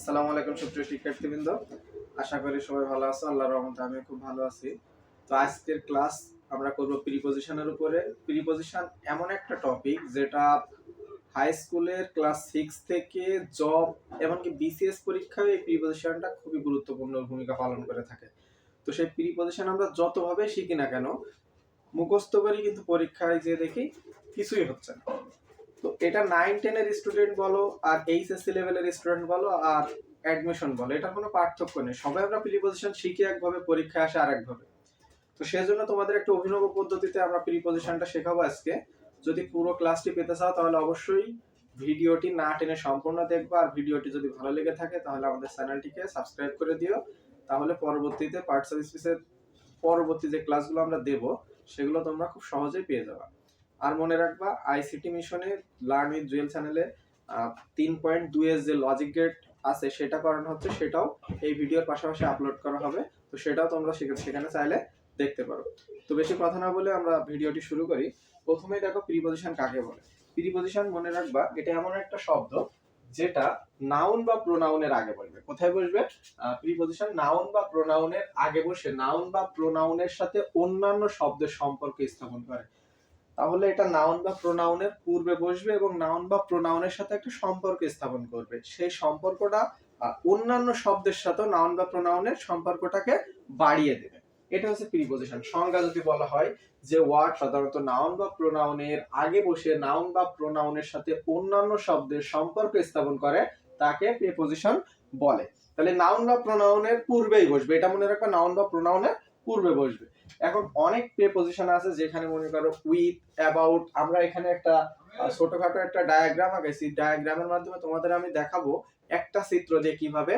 আসসালামু আলাইকুম সুপ্রিয় শিক্ষার্থীবৃন্দ। আশা করি সবাই ভালো আছো, আল্লাহর রহমতে আমি খুব ভালো আছি। তো আজকের ক্লাস আমরা করব প্রিপোজিশনের উপরে। প্রিপোজিশন এমন একটা টপিক যেটা হাই স্কুলের ক্লাস সিক্স থেকে জব এমনকি বিসিএস পরীক্ষায় এই প্রিপোজিশনটা খুবই গুরুত্বপূর্ণ ভূমিকা পালন করে থাকে। তো সেই প্রিপোজিশন আমরা যতভাবে শিখি না কেন, মুখস্থ করি কিন্তু পরীক্ষায় যে দেখি কিছুই হচ্ছে না। তো এটা নাইন টেনের স্টুডেন্ট বলো আর এইচএসসি লেভেলের স্টুডেন্ট বলো আর অ্যাডমিশন বলো, এটার কোনো পার্থক্য নেই। সবাই আমরা প্রিপোজিশন শিখি একভাবে পরীক্ষায় আসে আরেকভাবে। তো সেজন্য তোমাদের একটা অভিনব পদ্ধতিতে আমরা প্রিপোজিশনটা শেখাবো আজকে। যদি পুরো ক্লাসটি পেতে চাও, তাহলে অবশ্যই ভিডিওটি না টেনে সম্পূর্ণ দেখবা। আর ভিডিওটি যদি ভালো লেগে থাকে, তাহলে আমাদের চ্যানেলটিকে সাবস্ক্রাইব করে দিও। তাহলে পরবর্তীতে পার্ট সার্ভিসের পরবর্তী যে ক্লাসগুলো আমরা দেব, সেগুলো তোমরা খুব সহজেই পেয়ে যাবে। আর মনে রাখবা আইসিটি মিশনে লার্ন উইথ জুয়েল চ্যানেলে তিন পয়েন্ট দুই এর যে লজিক গেট আছে, সেটা করানো হচ্ছে, সেটাও এই ভিডিওর পাশাপাশি আপলোড করা হবে। তো সেটাও তোমরা সেখানে চাইলে দেখতে পারো। তো বেশি কথা না বলে আমরা ভিডিওটি শুরু করি। প্রথমেই দেখো প্রিপোজিশন কাকে বলে? প্রিপোজিশন মনে রাখবা, এটা এমন একটা শব্দ যেটা নাউন বা প্রোনাউনের আগে বলবে। কোথায় বসবে? প্রিপোজিশন নাউন বা প্রোনাউনের আগে বসে নাউন বা প্রোনাউনের সাথে অন্যান্য শব্দের সম্পর্ক স্থাপন করে। তাহলে এটা নাউন বা প্রোনাউনের পূর্বে বসবে এবং নাউন বা প্রোনাউনের সাথে একটা সম্পর্ক স্থাপন করবে। সেই সম্পর্কটা অন্যান্য শব্দের সাথে নাউন বা প্রোনাউনের সম্পর্কটাকে বাড়িয়ে দেবে। এটা হচ্ছে প্রিপোজিশন সংজ্ঞা যদি বলা হয় যে ওয়ার্ড সাধারণত নাউন বা প্রোনাউনের আগে বসে নাউন বা প্রোনাউনের সাথে অন্যান্য শব্দের সম্পর্ক স্থাপন করে, তাকে প্রিপোজিশন বলে। তাহলে নাউন বা প্রোনাউনের পূর্বেই বসবে। এটা মনে রাখবে নাউন বা প্রোনাউনের পূর্বে বসবে। এখন অনেক প্রিপোজিশন আছে যেখানে মনে করো উইথ অ্যাবাউট আমরা এখানে একটা ছোটখাটো একটা ডায়াগ্রাম আঁকাইছি ডায়াগ্রামের মাধ্যমে তোমাদের আমি দেখাবো একটা চিত্র দিয়ে কীভাবে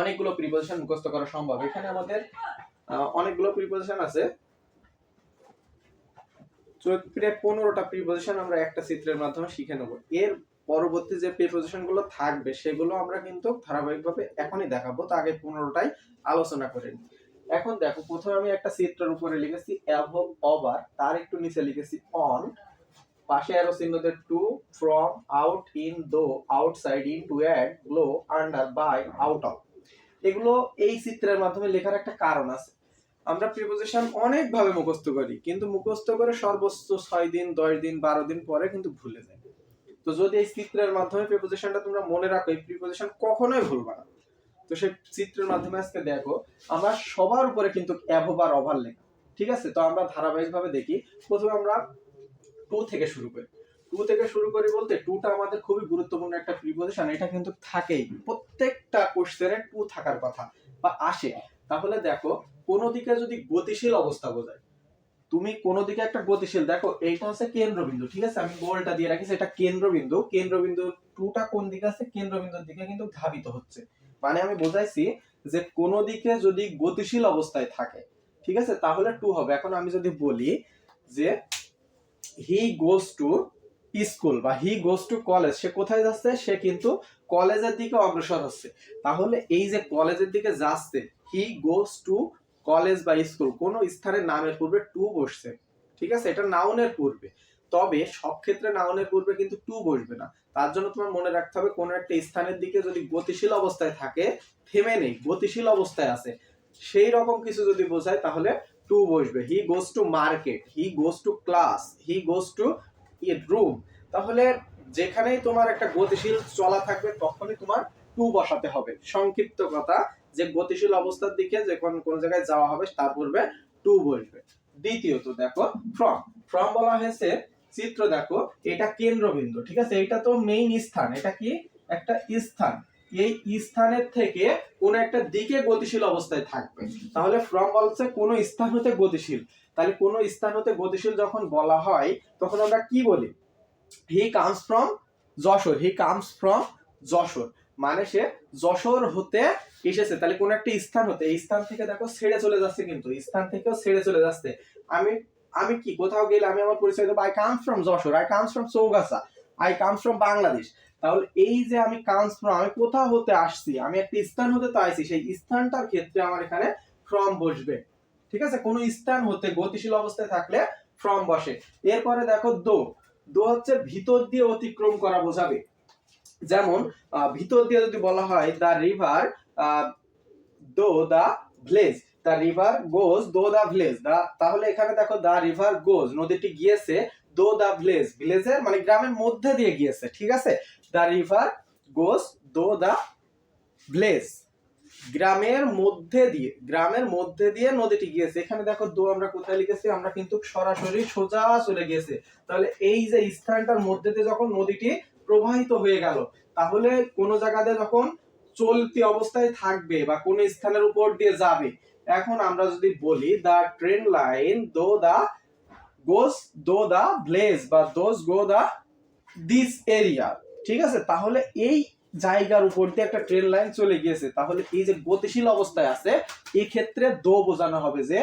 অনেকগুলো প্রিপোজিশন মুখস্থ করা সম্ভব। এখানে আমাদের অনেকগুলো প্রিপোজিশন আছে। চরিত্রে পনেরোটা প্রিপোজিশন আমরা একটা চিত্রের মাধ্যমে শিখে নেব। এর পরবর্তী যে প্রিপোজিশনগুলো থাকবে, সেগুলো আমরা কিন্তু ধারাবাহিকভাবে এখনই দেখাবো। তো আগে পনেরোটাই আলোচনা করে নিই। এখন দেখো, প্রথমে আমি একটা চিত্রের উপরে লিখেছি অ্যাভব ওভার, তার একটু নিচে লিখেছি অন পাশে arrow চিহ্নতে to from out in to outside in to at glow under by out of এগুলো এই চিত্রের মাধ্যমে লেখার একটা কারণ আছে। আমরা প্রিপোজিশন অনেক ভাবে মুখস্থ করি, কিন্তু মুখস্থ করে সর্বোচ্চ ছয় দিন, দশ দিন, বারো দিন পরে কিন্তু ভুলে যায়। তো যদি এই চিত্রের মাধ্যমে প্রিপোজিশনটা তোমরা মনে রাখো, এই প্রিপোজিশন কখনোই ভুলবা না। তো সেই চিত্রের মাধ্যমে আজকে দেখো, আমরা সবার উপরে কিন্তু অ্যাভব আর ওভার লেখা, ঠিক আছে? তো আমরা ধারাবাহিকভাবে দেখি, প্রথমে আমরা টু থেকে শুরু করি। টু থেকে শুরু করি বলতে টুটা আমাদের খুবই গুরুত্বপূর্ণ একটা প্রিপোজিশন এটা কিন্তু থাকেই। প্রত্যেকটা কোশ্চেনে টু থাকার কথা, বা আসে। তাহলে দেখো, কোনো দিকে যদি গতিশীল অবস্থা বোঝায়, তুমি কোনো দিকে একটা গতিশীল, দেখো, এইটা হচ্ছে কেন্দ্রবিন্দু, ঠিক আছে? আমি গোলটা দিয়ে রাখিছি এটা কেন্দ্রবিন্দু। কেন্দ্রবিন্দু টুটা কোন দিকে আছে? কেন্দ্রবিন্দুর দিকে কিন্তু ধাবিত হচ্ছে। মানে আমি বোঝাইছি যে কোনো দিকে যদি গতিশীল অবস্থায় থাকে, ঠিক আছে? তাহলে টু হবে। এখন আমি যদি বলি যে হি গোস টু স্কুল বা হি গোস টু কলেজ সে কোথায় যাচ্ছে? সে কিন্তু কলেজের দিকে অগ্রসর হচ্ছে। তাহলে এই যে কলেজের দিকে যাচ্ছে হি গোস টু কলেজ বা স্কুল কোন স্থানের নামের পূর্বে টু বসছে। ঠিক আছে? এটা নাউনের পূর্বে। তবে সব ক্ষেত্রে নাউনের পূর্বে কিন্তু টু বসবে না। তার জন্য তোমার মনে রাখতে হবে, কোন একটা স্থানের দিকে যদি গতিশীল অবস্থায় থাকে, থেমে নেই, গতিশীল অবস্থায় আছে, সেই রকম কিছু যদি বোঝায়, তাহলে টু বসবে। He goes to market he goes to class he goes to room তাহলে যেখানেই তোমার একটা গতিশীল চলা থাকবে, তখনই তোমার টু বসাতে হবে। সংক্ষিপ্ত কথা, যে গতিশীল অবস্থার দিকে যে কোন কোন জায়গায় যাওয়া হবে, তার পূর্বে টু বসবে। দ্বিতীয়ত দেখো ফ্রম ফ্রম বলা হয়েছে চিত্র দেখো, এটা কেন্দ্রবিন্দু, ঠিক আছে? এটা তো মেইন স্থান, এটা কি? একটা স্থান। এই স্থানের থেকে কোন একটা দিকে গতিশীল অবস্থায় থাকবে। তাহলে ফ্রম বলছে কোন স্থান হতে গতিশীল। তাহলে কোন স্থান হতে গতিশীল যখন বলা হয়, তখন আমরা কি বলি? He comes from Jessore. He comes from Jessore. মানে সে যশোর হতে এসেছে। তাহলে কোন একটা স্থান হতে, এই স্থান থেকে দেখো ছেড়ে চলে যাচ্ছে কিন্তু। স্থান থেকেও ছেড়ে চলে যাচ্ছে। আমি আমি কি, কোথাও গেলে আমি আমার পরিচয় দেবো? I comes from Jessore I comes from Chaugachha I comes from Bangladesh তাহলে এই যে আমি কামস ফ্রম আমি কোথাও হতে আসছি, আমি একটা স্থান হতে তো আইছি, সেই স্থানটার ক্ষেত্রে আমার এখানে ফ্রম বসবে। ঠিক আছে? কোনো স্থান হতে, গতিশীল অবস্থায় থাকলে ফ্রম বসে। এরপরে দেখো দো। দো হচ্ছে ভিতর দিয়ে অতিক্রম করা বোঝাবে। যেমন ভিতর দিয়ে যদি বলা হয় the river through the village the river goes through the village দা তাহলে এখানে দেখো দা রিভার গোজ নদীটি গিয়েছে দো দা ভিলেজ ভিলেজের মানে গ্রামের মধ্যে দিয়ে গিয়েছে, ঠিক আছে? দা river goes through the village গ্রামের মধ্যে দিয়ে, গ্রামের মধ্যে দিয়ে নদীটি গিয়েছে, এখানে দেখো দো আমরা কোথায় লিখেছি, আমরা কিন্তু সরাসরি সোজা চলে গিয়েছে, তাহলে এই যে স্থানটার মধ্যে দিয়ে যখন নদীটি প্রবাহিত হয়ে গেল, তাহলে কোন জায়গাতে যখন চলতি অবস্থায় থাকবে বা কোন স্থানের উপর দিয়ে যাবে এখন আমরা যদি বলি দা ট্রেন লাইন দো দা গোস দো দা ব্লেজ বা দোস গো দা দিস এরিয়া ঠিক আছে? তাহলে এই জায়গার উপর দিয়ে একটা ট্রেন লাইন চলে গিয়েছে। তাহলে এই যে গতিশীল অবস্থায় আছে এই ক্ষেত্রে দো বোঝানো হবে যে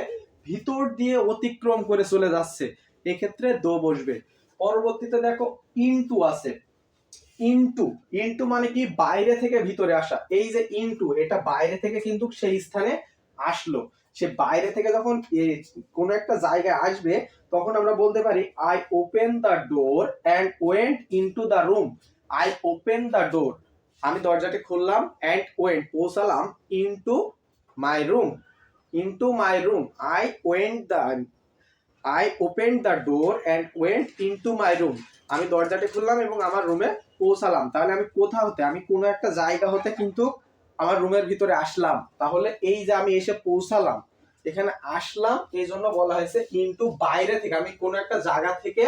ভিতর দিয়ে অতিক্রম করে চলে যাচ্ছে। এক্ষেত্রে দো বসবে। পরবর্তীতে দেখো ইনটু আছে। ইনটু ইনটু মানে কি? বাইরে থেকে ভিতরে আসা। এই যে ইনটু এটা বাইরে থেকে কিন্তু সেই স্থানে আসলো। সে বাইরে থেকে যখন কোনো একটা জায়গায় আসবে, তখন আমরা বলতে পারি I open the door and went into the room I open the door আমি দরজাটি খুললাম অ্যান্ড ওয়েন্ট পৌঁছালাম into my room into my room I went the I open the door and went into my room আমি দরজাটি খুললাম এবং আমার রুমে পৌঁছালাম। তাহলে আমি কোথা হতে, আমি কোনো একটা জায়গা হতে কিন্তু আমার রুমের ভিতরে আসলাম, তাহলে এই যে আমি এসে পৌঁছালাম, এখানে আসলাম, এই জন্য বলা হয়েছে কিন্তু বাইরে থেকে, আমি কোনো একটা জায়গা থেকে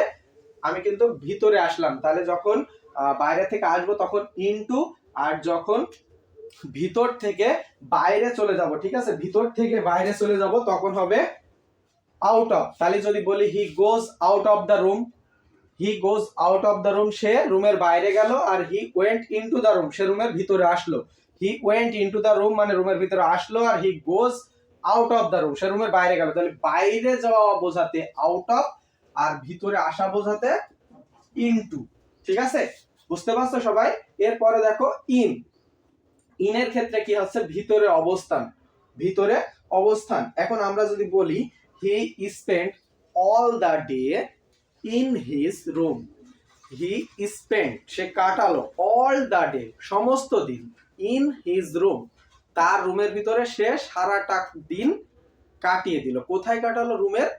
আমি কিন্তু ভিতরে আসলাম। তাহলে যখন বাইরে থেকে আসব তখন ইনটু আর যখন ভিতর থেকে বাইরে চলে যাব, ঠিক আছে? ভিতর থেকে বাইরে চলে যাব, তখন হবে আউট অফ তাহলে যদি বলি he goes out of the room he goes out of the room সে রুমের বাইরে গেল আর he went into the room সে রুমের ভিতরে আসলো। He went into the room মানে রুমের ভিতরে আসলো আর he goes out of the room সে রুমের বাইরে গেল। তাহলে বাইরে যাওয়া বোঝাতে আউট অফ আর ভিতরে আসা বোঝাতে ইনটু ঠিক আছে? বুঝতে পারছ সবাই? এরপরে দেখো ইন ইনের ক্ষেত্রে কি হচ্ছে? ভিতরে অবস্থান। ভিতরে অবস্থান। এখন আমরা যদি বলি he spend all the day in his room he spend সে কাটালো অল দ্য ডে সমস্ত দিন। In his room. তার রুমের ভিতরে সে সারাটা দিন কাটিয়ে দিল। কোথায় কাটালো? রুমের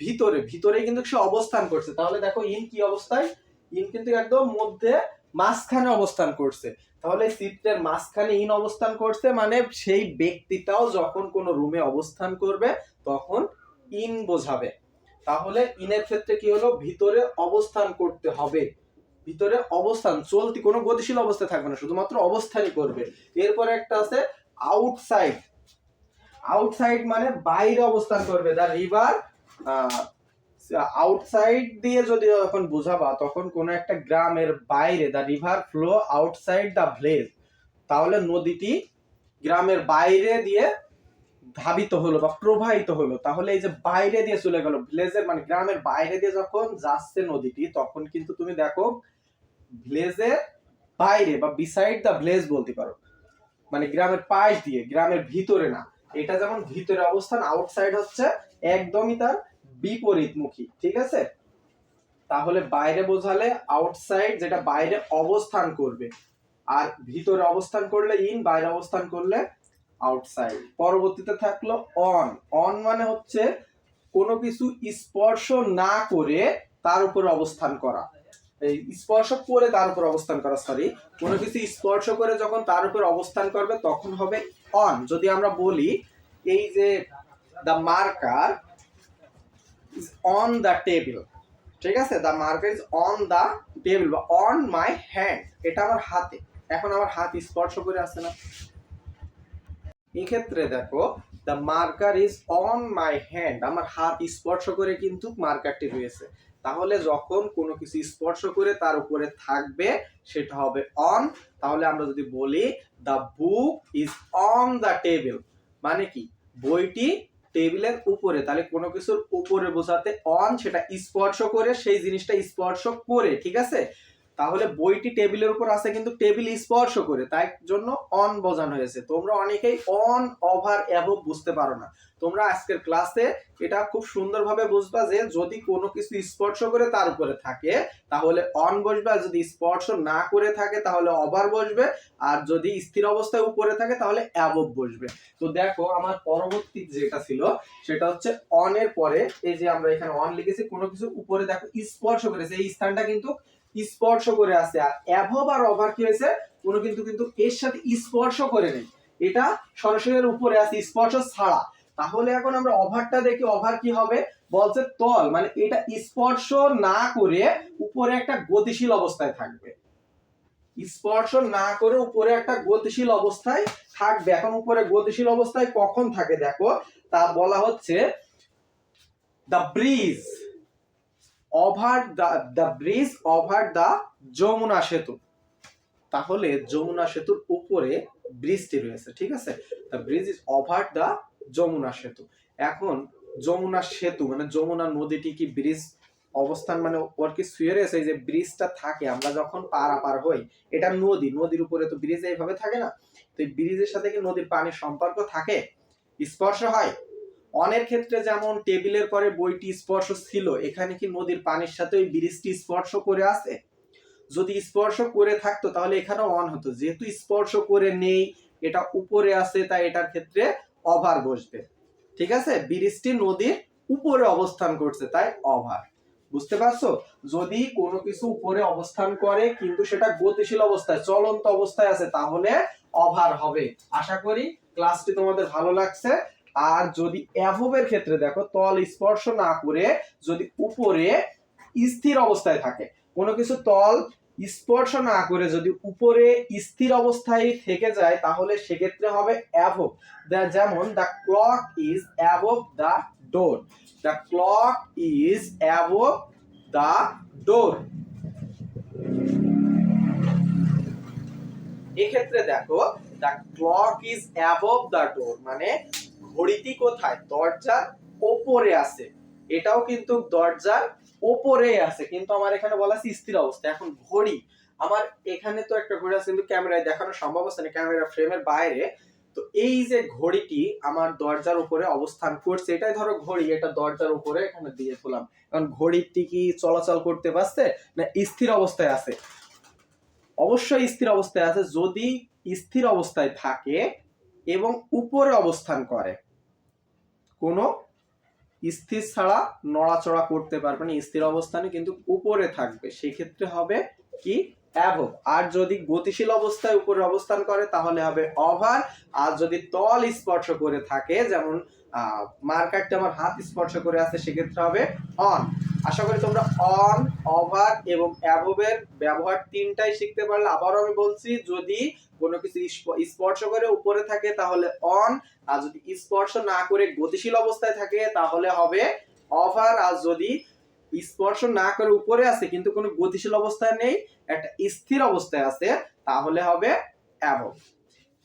ভিতরে। ভিতরে কিন্তু সে অবস্থান করছে। তাহলে দেখো ইন কি অবস্থায়? ইন কিন্তু একদম মধ্যে মাঝখানে অবস্থান করছে। তাহলে চিত্রের মাঝখানে ইন অবস্থান করছে মানে সেই ব্যক্তিটাও যখন কোনো রুমে অবস্থান করবে, তখন ইন বোঝাবে। তাহলে ইনের ক্ষেত্রে কি হলো? ভিতরে অবস্থান করতে হবে। ভিতরে অবস্থান, চলতি কোনো গতিশীল অবস্থায় থাকবে না, শুধুমাত্র অবস্থানই করবে। এরপরে একটা আছে আউটসাইড আউটসাইড মানে বাইরে অবস্থান করবে দা রিভার আউটসাইড দিয়ে যদি যখন বোঝাবা, তখন কোনো একটা গ্রামের বাইরে the river flow outside the village তাহলে নদীটি গ্রামের বাইরে দিয়ে ধাবিত হলো বা প্রবাহিত হলো। তাহলে এই যে বাইরে দিয়ে চলে গেল ভিলেজের মানে গ্রামের বাইরে দিয়ে যখন যাচ্ছে নদীটি, তখন কিন্তু তুমি দেখো ভিলেজের বাইরে বা বিসাইড দা ভিলেজ বলতে পারো। মানে গ্রামের পাশ দিয়ে, গ্রামের ভিতরে না। এটা যেমন ভিতরে অবস্থান আউটসাইড হচ্ছে একদমই তার ঠিক আছে? তাহলে বাইরে বোঝালে আউটসাইড যেটা বাইরে অবস্থান করবে। আর ভিতরে অবস্থান করলে ইন বাইরে অবস্থান করলে আউটসাইড পরবর্তীতে থাকল অন অন মানে হচ্ছে কোনো কিছু স্পর্শ না করে তার উপর অবস্থান করা। স্পর্শ করে তার উপর অবস্থান করা সরি কোনো কিছু স্পর্শ করে যখন তার উপর অবস্থান করবে, তখন হবে অন যদি আমরা বলি, এই যে the marker is on the table ঠিক আছে? The marker is on the table বা অন মাই হ্যান্ড এটা আমার হাতে। এখন আমার হাত স্পর্শ করে আছে না। এক্ষেত্রে দেখো the marker is on my hand আমার হাত স্পর্শ করে কিন্তু মার্কারটি রয়েছে। তাহলে যখন কোনো কিছু স্পর্শ করে তার উপরে থাকবে, সেটা হবে অন তাহলে আমরা যদি বলি the book is on the table মানে কি? বইটি টেবিলের উপরে, তাহলে কোনো কিছুর উপরে বোঝাতে অন সেটা স্পর্শ করে, সেই জিনিসটা স্পর্শ করে, ঠিক আছে? তাহলে বইটি টেবিলের উপর আছে কিন্তু টেবিল স্পর্শ করে, তাই জন্য অন বোঝানো হয়েছে। তোমরা অনেকেই অন ওভার অ্যাবভ বুঝতে পারো না। তোমরা আজকের ক্লাসে এটা খুব সুন্দরভাবে বুঝবা যে যদি কোনো কিছু স্পর্শ করে তার উপরে থাকে, তাহলে অন বসবে, আর যদি স্পর্শ না করে থাকে, তাহলে ওভার বসবে, আর যদি স্থির অবস্থায় উপরে থাকে, তাহলে অ্যাবভ বসবে। তো দেখো, আমার পরবর্তী যেটা ছিল, সেটা হচ্ছে অন এর পরে, এই যে আমরা এখানে অন লিখেছি, কোনো কিছু উপরে দেখো, স্পর্শ করেছে, এই স্থানটা কিন্তু স্পর্শ করে আছে। আর অ্যাভব আর ওভার কি হয়েছে? কোনো কিন্তু কিন্তু এর সাথে স্পর্শ করে নেই। এটা সরাসরি উপরে আছে, স্পর্শ ছাড়া। তাহলে এখন আমরা ওভারটা দেখি ওভার কি হবে? বলছে তল মানে এটা স্পর্শ না করে উপরে একটা গতিশীল অবস্থায় থাকবে। স্পর্শ না করে উপরে একটা গতিশীল অবস্থায় থাকবে। এখন উপরে গতিশীল অবস্থায় কখন থাকে দেখো? তা বলা হচ্ছে the bridge over the the bridge over the Jamuna সেতু। তাহলে যমুনা সেতুর উপরে ব্রিজটি রয়েছে, ঠিক আছে? The bridge is over the Jamuna সেতু। এখন যমুনা সেতু মানে যমুনা নদীটি কি ব্রিজ অবস্থান মানে ওর কি শুয়ে রয়েছে? যে ব্রিজটা থাকে, আমরা যখন পারাপার হই, এটা নদী, নদীর উপরে তো ব্রিজ এইভাবে থাকে না? তো এই ব্রিজের সাথে কি নদীর পানির সম্পর্ক থাকে? স্পর্শ হয়? অনের ক্ষেত্রে যেমন টেবিলের পরে বইটি স্পর্শ ছিল, এখানে কি নদীর পানির সাথে ওই ব্রিজটি স্পর্শ করে আছে? যদি স্পর্শ করে থাকতো তাহলে এখানেও অন হতো, যেহেতু স্পর্শ করে নেই, এটা উপরে আছে, তাই এটার ক্ষেত্রে অভার বসবে। ঠিক আছে? ব্রিজটি নদীর উপরে অবস্থান করছে, তাই অভার বুঝতে পারছ? যদি কোনো কিছু উপরে অবস্থান করে, কিন্তু সেটা গতিশীল অবস্থায়, চলন্ত অবস্থায় আছে, তাহলে অভার হবে। আশা করি ক্লাসটি তোমাদের ভালো লাগছে। আর যদি অ্যাভবের ক্ষেত্রে দেখো তল স্পর্শ না করে যদি উপরে স্থির অবস্থায় থাকে, কোনো কিছু তল স্পর্শ না করে যদি উপরে স্থির অবস্থায় থেকে যায়, তাহলে সেক্ষেত্রে হবে অ্যাভব যেমন the clock is above the door the clock is above the door এক্ষেত্রে দেখো the clock is above the door মানে ঘড়িটি কোথায়? দরজার ওপরে আছে। এটাও কিন্তু দরজার ওপরে আছে। কিন্তু আমার এখানে বলা আছে স্থির অবস্থা। এখন ঘড়ি, আমার এখানে তো একটা ঘড়ি আছে, কিন্তু ক্যামেরায় দেখানো সম্ভব আছে না, ক্যামেরা ফ্রেমের বাইরে। তো এই যে ঘড়িটি আমার দরজার উপরে অবস্থান করছে, এটাই ধরো ঘড়ি, এটা দরজার উপরে এখানে দিয়ে দিলাম। কারণ ঘড়িটি কি চলাচল করতে পারছে না স্থির অবস্থায় আছে? অবশ্যই স্থির অবস্থায় আছে যদি স্থির অবস্থায় থাকে এবং উপরে অবস্থান করে। কোনো স্থির ছাড়া নড়াচড়া করতে পারবে না, স্থির অবস্থানে কিন্তু উপরে থাকবে। সেক্ষেত্রে হবে কি? অ্যাভব আর যদি গতিশীল অবস্থায় উপরে অবস্থান করে, তাহলে হবে অভার আর যদি তল স্পর্শ করে থাকে, যেমন মার্কারটা আমার হাত স্পর্শ করে আছে, সেক্ষেত্রে হবে অন আশা করি তোমরা অন ওভার এবং অ্যাভবের ব্যবহার তিনটাই শিখতে পারলে। আবারও আমি বলছি, যদি কোনো কিছু স্পর্শ করে উপরে থাকে, তাহলে অন আর যদি স্পর্শ না করে গতিশীল অবস্থায় থাকে, তাহলে হবে ওভার আর যদি স্পর্শ না করে উপরে আছে কিন্তু কোনো গতিশীল অবস্থায় নেই, একটা স্থির অবস্থায় আছে তাহলে হবে অ্যাবভ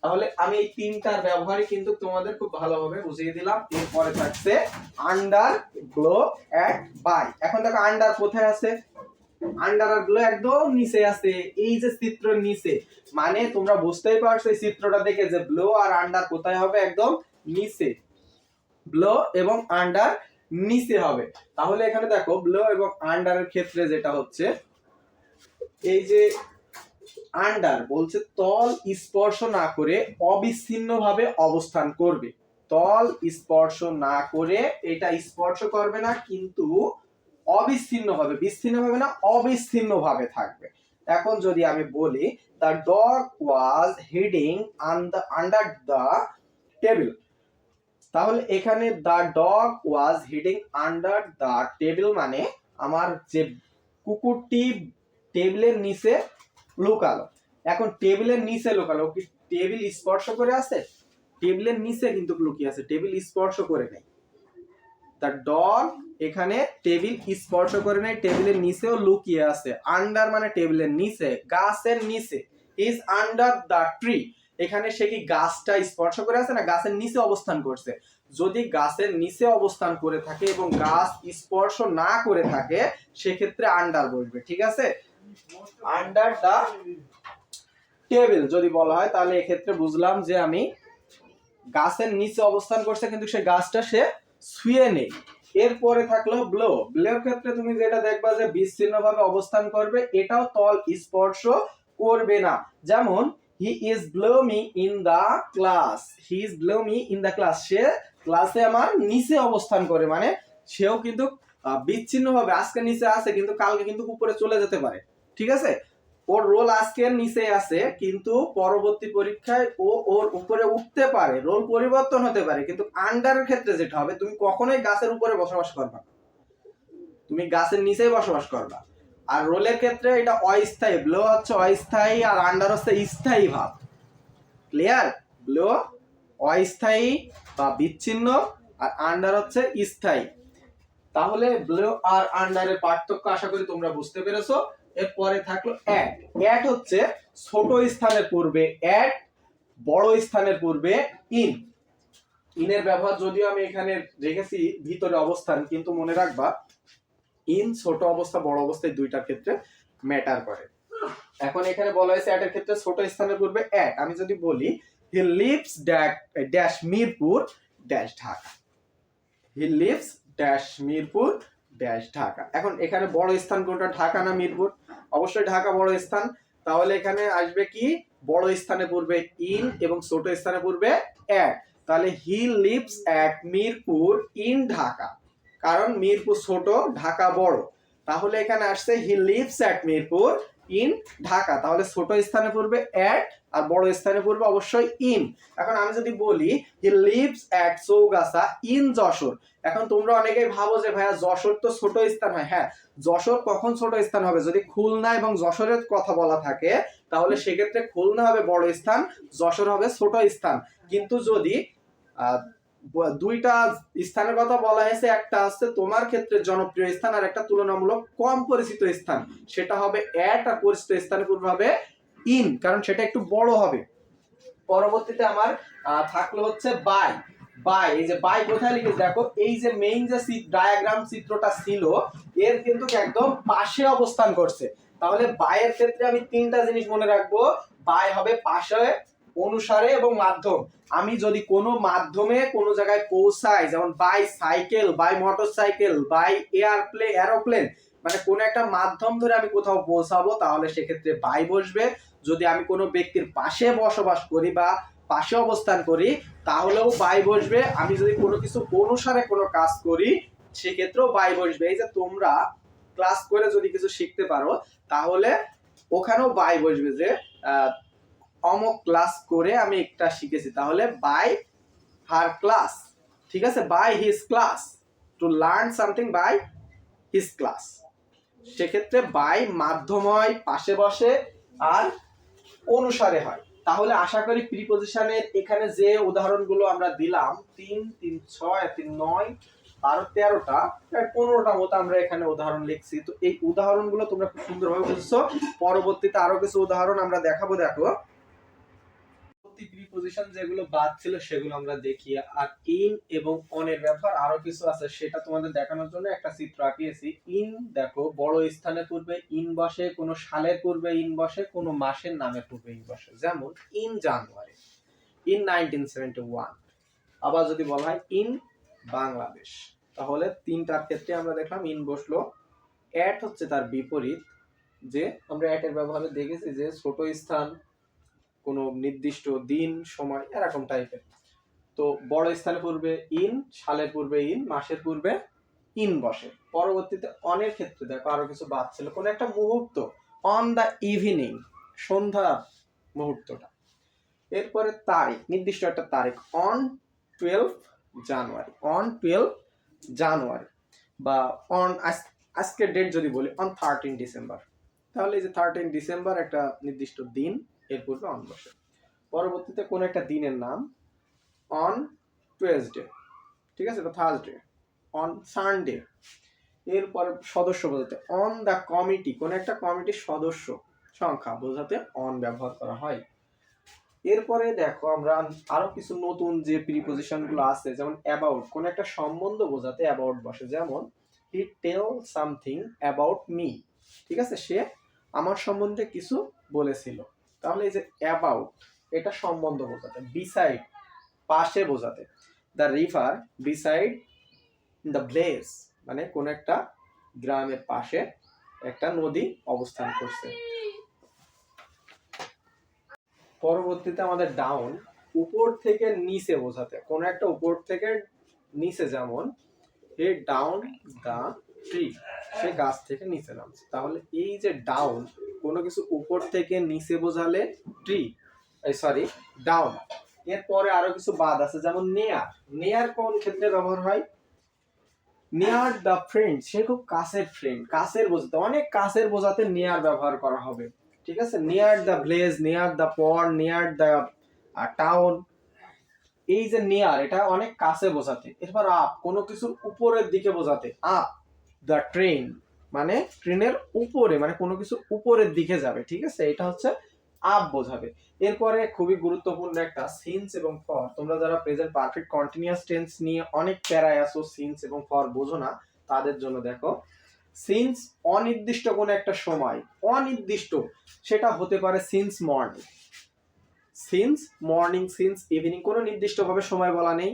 তাহলে আমি এই তিনটার ব্যবহারই কিন্তু তোমাদের খুব ভালোভাবে বুঝিয়ে দিলাম। এরপরে থাকছে আন্ডার গ্লো অ্যাট বাই এখন দেখো আন্ডার কোথায় আছে? আন্ডার আর গ্লো একদম নিচে আছে। এই যে চিত্র নিচে মানে তোমরা বুঝতেই পারছ এই চিত্রটা দেখে যে ব্লো আর আন্ডার কোথায় হবে? একদম নিচে। ব্লো এবং আন্ডার নিচে হবে। তাহলে এখানে দেখো ব্লো এবং আন্ডারের ক্ষেত্রে যেটা হচ্ছে, এই যে আন্ডার বলছে তল স্পর্শ না করে অবিচ্ছিন্নভাবে অবস্থান করবে। তল স্পর্শ না করে এটা স্পর্শ করবে না, কিন্তু অবিচ্ছিন্ন ভাবে বিচ্ছিন্ন ভাবে না অবিচ্ছিন্ন ভাবে থাকবে। এখন যদি আমি বলি the dog was hiding under the table তাহলে এখানে the dog was hiding under the table মানে আমার যে কুকুরটি টেবিলের নিচে লুকালো। এখন টেবিলের নিচে লুকালো। কি টেবিল স্পর্শ করে আছে? টেবিলের নিচে কিন্তু লুকিয়ে আছে। টেবিল স্পর্শ করে নেই। দ্য ডগ এখানে টেবিল স্পর্শ করে নেই, টেবিলের নিচেও লুকিয়ে আছে। আন্ডার মানে টেবিলের নিচে, গাছের নিচে। ইজ আন্ডার দ্য ট্রি এখানে সে কি গাছটা স্পর্শ করে আছে না গাছের নিচে অবস্থান করছে? যদি গাছের নিচে অবস্থান করে থাকে এবং গাছ স্পর্শ না করে থাকে, সেক্ষেত্রে আন্ডার বসবে। ঠিক আছে? আন্ডার দা টেবিল যদি বলা হয়, তাহলে এক্ষেত্রে বুঝলাম যে আমি গাছের নিচে অবস্থান করছে, কিন্তু সেই গাছটা সে শুয়ে নেই। এরপরে থাকল ব্লো ব্লোর ক্ষেত্রে তুমি যেটা দেখবা যে বিচ্ছিন্ন ভাবে অবস্থান করবে, এটাও তল স্পর্শ করবে না। যেমন he is below me in the class he is below me in the class সে ক্লাসে আমার নিচে অবস্থান করে মানে সেও কিন্তু বিচ্ছিন্ন ভাবে আজকে নিচে আছে, কিন্তু কালকে কিন্তু উপরে চলে যেতে পারে। ঠিক আছে? ওর রোল আজকের নিচে আছে, কিন্তু পরবর্তী পরীক্ষায় ও ওর উপরে উঠতে পারে রোল পরিবর্তন হতে পারে, কিন্তু আন্ডারের ক্ষেত্রে যেটা হবে, তুমি কখনোই গাছের উপরে বসবাস করবা তুমি গাছের নিচেই বসবাস করবা। আর রোলের ক্ষেত্রে এটা অস্থায়ী ব্লো হচ্ছে অস্থায়ী আর আন্ডার হচ্ছে স্থায়ী ভাব। ক্লিয়ার ব্লো অস্থায়ী বা বিচ্ছিন্ন আর আন্ডার হচ্ছে স্থায়ী। তাহলে ব্লো আর আন্ডারের পার্থক্য আশা করি তোমরা বুঝতে পেরেছ। এরপরে থাকল অ্যাট অ্যাট হচ্ছে ছোট স্থানের পূর্বে অ্যাট বড় স্থানের পূর্বে ইন ইনের ব্যবহার যদিও আমি এখানে রেখেছি ভিতরে অবস্থান, কিন্তু মনে রাখবা ইন ছোট অবস্থা, বড় অবস্থা এই দুইটার ক্ষেত্রে ম্যাটার করে। এখন এখানে বলা হয়েছে অ্যাটের ক্ষেত্রে ছোট স্থানের পূর্বে অ্যাট আমি যদি বলি he lives dash Mirpur dash Dhaka he lives dash Mirpur dash Dhaka. এখন এখানে বড় স্থান কোনটা? ঢাকা না মিরপুর? অবশ্যই ঢাকা বড় স্থান। তাহলে এখানে আসবে কি? বড় স্থানে পূর্বে ইন এবং ছোট স্থানে পূর্বে এক। তাহলে he lives at Mirpur in Dhaka. কারণ মিরপুর ছোট, ঢাকা বড়। তাহলে এখানে আসছে he lives at Mirpur in Dhaka. তাহলে ছোট স্থানে পূর্বে অ্যাট আর বড় স্থানে পূর্বে অবশ্যই ইন এখন আমি যদি বলি he lives at Chaugachha in Jessore. এখন তোমরা অনেকেই ভাবো যে, ভাইয়া, যশোর তো ছোট স্থান হয়। হ্যাঁ যশোর কখন ছোট স্থান হবে? যদি খুলনা এবং যশোরের কথা বলা থাকে, তাহলে সেক্ষেত্রে খুলনা হবে বড় স্থান, যশোর হবে ছোট স্থান। কিন্তু যদি দুইটা স্থানের কথা বলা হয়েছে, একটা হচ্ছে তোমার ক্ষেত্রে জনপ্রিয় স্থান আর একটা তুলনামূলক কম পরিচিত স্থান। সেটা হবে অ্যাট আর পরিচিত স্থানের পূর্বে হবে ইন কারণ সেটা একটু বড় হবে। পরবর্তীতে আমার থাকল হচ্ছে বাই বাই এই যে বাই কোথায় লিখেছে? দেখো, এই যে মেইন যে ডায়াগ্রাম চিত্রটা ছিল, এর কিন্তু একদম পাশে অবস্থান করছে। তাহলে বাইয়ের ক্ষেত্রে আমি তিনটা জিনিস মনে রাখব। বাই হবে পাশে অনুসারে এবং মাধ্যম। আমি যদি কোনো মাধ্যমে কোনো জায়গায় পৌঁছাই, যেমন by cycle by motor cycle by airplane aeroplane মানে কোনো একটা মাধ্যম ধরে আমি কোথাও পৌঁছাবো, তাহলে সেক্ষেত্রে বাই বসবে। যদি আমি কোনো ব্যক্তির পাশে বসবাস করি বা পাশে অবস্থান করি, তাহলেও বাই বসবে। আমি যদি কোনো কিছু অনুসারে কোনো কাজ করি, সেক্ষেত্রেও বাই বসবে। এই যে তোমরা ক্লাস করে যদি কিছু শিখতে পারো, তাহলে ওখানেও বাই বসবে যে অমক ক্লাস করে আমি একটা শিখেছি। তাহলে বাই হার ক্লাস ঠিক আছে? By his class to learn something by his class সেক্ষেত্রে বাই মাধ্যম হয় পাশে বসে আর অনুসারে হয়। তাহলে আশা করি প্রিপোজিশনের এখানে যে উদাহরণগুলো আমরা দিলাম, তিন তিন, ছয়, তিন, নয়, বারো, তেরোটা, প্রায় পনেরোটা মতো আমরা এখানে উদাহরণ লিখছি। তো এই উদাহরণগুলো তোমরা খুব সুন্দরভাবে বুঝছ। পরবর্তীতে আরও কিছু উদাহরণ আমরা দেখাবো, দেখো। পরবর্তী প্রিপোজিশন যেগুলো বাদ ছিল সেগুলো আমরা দেখি। আর ইন এবং অনের ব্যবহার আরও কিছু আছে, সেটা তোমাদের দেখানোর জন্য একটা চিত্র আঁকিয়েছি। ইন দেখো, বড় স্থানের পূর্বে ইন বসে, কোনো সালের পূর্বে ইন বসে, কোনো মাসের নামের পূর্বে ইন বসে। যেমন in January in nineteen seventy one আবার যদি বলা হয় ইন বাংলাদেশ, তাহলে তিনটার ক্ষেত্রে আমরা দেখলাম ইন বসল। অ্যাট হচ্ছে তার বিপরীত, যে আমরা অ্যাটের ব্যবহারে দেখেছি যে ছোট স্থান কোনো নির্দিষ্ট দিন, সময়, এরকম টাইপের তো বড় স্থানের পূর্বে ইন, সালের পূর্বে ইন, মাসের পূর্বে ইন বসে। পরবর্তীতে অনেক ক্ষেত্রে দেখো আরও কিছু বাদ ছিল। কোনো একটা মুহূর্ত অন দা ইভিনিং সন্ধ্যা মুহূর্তটা। এরপরে তারিখ, নির্দিষ্ট একটা তারিখ on twelve January on twelve January বা অন আজকের ডেট যদি বলি অন থার্টিন ডিসেম্বর তাহলে এই যে থার্টিন ডিসেম্বর একটা নির্দিষ্ট দিন এর পূর্বে অন বসে। পরবর্তীতে কোন একটা দিনের নাম অন টুয়েসডে ঠিক আছে? বা থার্সডে অন সানডে এরপরে সদস্য বোঝাতে অন দ্য কমিটি কোন একটা কমিটির সদস্য সংখ্যা বোঝাতে অন ব্যবহার করা হয়। এরপরে দেখো আমরা আরও কিছু নতুন যে প্রিপোজিশনগুলো আছে, যেমন অ্যাবাউট কোন একটা সম্বন্ধ বোঝাতে অ্যাবাউট বসে। যেমন he tell something about me ঠিক আছে? সে আমার সম্বন্ধে কিছু বলেছিল। তাহলে এই যে অ্যাবাউট এটা সম্বন্ধ বোঝাতে বিসাইড পাশে বোঝাতে the river beside the place মানে কোন একটা গ্রামের পাশে একটা নদী অবস্থান করছে। পরবর্তীতে আমাদের ডাউন উপর থেকে নিচে বোঝাতে, কোন একটা উপর থেকে নিচে যেমন হে ডাউন দা ট্রি সে গাছ থেকে নিচে নামছে। তাহলে এই যে ডাউন কোনো কিছু উপর থেকে নিচে বোঝালে ট্রি সরি ডাউন এরপরে আরও কিছু বাদ আছে, যেমন নেয়ার। নেয়ার কোন ক্ষেত্রে ব্যবহার হয়? নিয়ার দ্য ফ্রেন্ড সে খুব কাছের ফ্রেন্ড কাছের বোঝাতে, অনেক কাছের বোঝাতে নিয়ার ব্যবহার করা হবে। ঠিক আছে? Near the place near the pour near the town এই যে নিয়ার, এটা অনেক কাছে বোঝাতে। এরপর আপ কোনো কিছুর উপরের দিকে বোঝাতে। আপ দ্য ট্রেন মানে ট্রেনের উপরে মানে কোনো কিছু উপরের দিকে যাবে, ঠিক আছে? এটা হচ্ছে আপ বোঝাবে। এরপরে খুবই গুরুত্বপূর্ণ একটা সিন্স এবং ফর তোমরা যারা প্রেজেন্ট পারফেক্ট কন্টিনিউয়াস টেন্স নিয়ে অনেক প্যারায় আসো সিন্স এবং ফর বোঝো না, তাদের জন্য দেখো। সিন্স অনির্দিষ্ট কোনো একটা সময়, অনির্দিষ্ট, সেটা হতে পারে since morning since morning since evening কোনো নির্দিষ্টভাবে সময় বলা নেই।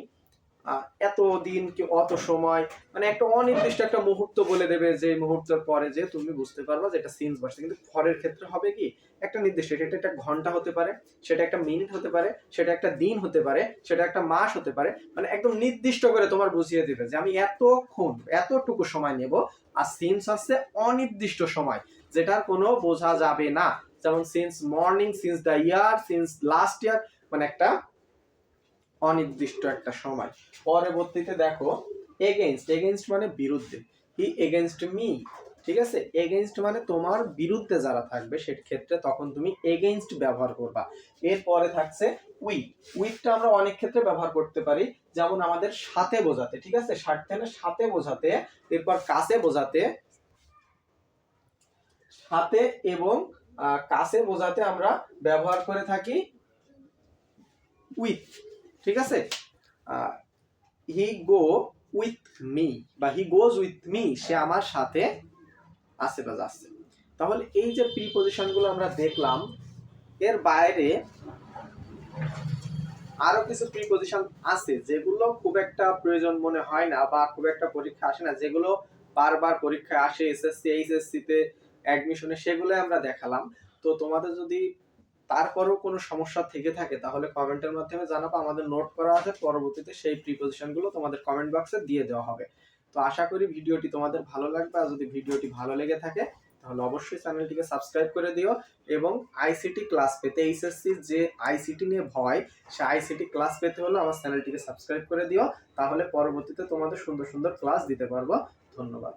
এত দিন কি অত সময় মানে একটা অনির্দিষ্ট একটা মুহূর্ত বলে দেবে যে মুহূর্তের পরে যে তুমি বুঝতে পারবা যে এটা সিন্স বসছে কিন্তু ফরের ক্ষেত্রে হবে কি, একটা নির্দিষ্ট এটা একটা ঘণ্টা হতে পারে, সেটা একটা মিনিট হতে পারে, সেটা একটা দিন হতে পারে, সেটা একটা মাস হতে পারে। মানে একদম নির্দিষ্ট করে তোমার বুঝিয়ে দিবে যে আমি এতক্ষণ, এতটুকু সময় নেব, আর সিন্স হচ্ছে অনির্দিষ্ট সময়, যেটার কোনো বোঝা যাবে না। যেমন since morning since the year since last year মানে একটা অনির্দিষ্ট একটা সময়। পরবর্তীতে দেখো এগেনস্ট এগেনস্ট মানে বিরুদ্ধে। হি এগেনস্ট মি ঠিক আছে? এগেনস্ট মানে তোমার বিরুদ্ধে যারা থাকবে সে ক্ষেত্রে তখন তুমি এগেনস্ট ব্যবহার করবা। এরপরে থাকছে উইথ উইথটা আমরা অনেক ক্ষেত্রে ব্যবহার করতে পারি, যেমন আমাদের সাথে বোঝাতে, ঠিক আছে? না, সাথে বোঝাতে, এরপর কাছে বোঝাতে, সাথে এবং কাছে বোঝাতে আমরা ব্যবহার করে থাকি উইথ ঠিক আছে? হি গো উইথ মি বা হি গোজ উইথ মি সে আমার সাথে আছে বা যাচ্ছে। তাহলে এই যে প্রিপোজিশনগুলো আমরা দেখলাম, এর বাইরে আরও কিছু প্রিপোজিশন আছে, যেগুলো খুব একটা প্রয়োজন মনে হয় না বা খুব একটা পরীক্ষা আসে না, যেগুলো বারবার পরীক্ষায় আসে এসএসসি এইচএসসি তে অ্যাডমিশনে সেগুলো আমরা দেখালাম। তো তোমাদের যদি তারপরেও কোনো সমস্যা থেকে থাকে, তাহলে কমেন্টের মাধ্যমে জানাব। আমাদের নোট করা আছে, পরবর্তীতে সেই প্রিপোজিশনগুলো তোমাদের কমেন্ট বক্সে দিয়ে দেওয়া হবে। তো আশা করি ভিডিওটি তোমাদের ভালো লাগবে। আর যদি ভিডিওটি ভালো লেগে থাকে, তাহলে অবশ্যই চ্যানেলটিকে সাবস্ক্রাইব করে দিও এবং আইসিটি ক্লাস পেতে এইচএসসি যে আইসিটি নিয়ে ভয়, সে আইসিটি ক্লাস পেতে হলে আমার চ্যানেলটিকে সাবস্ক্রাইব করে দিও। তাহলে পরবর্তীতে তোমাদের সুন্দর সুন্দর ক্লাস দিতে পারব। ধন্যবাদ।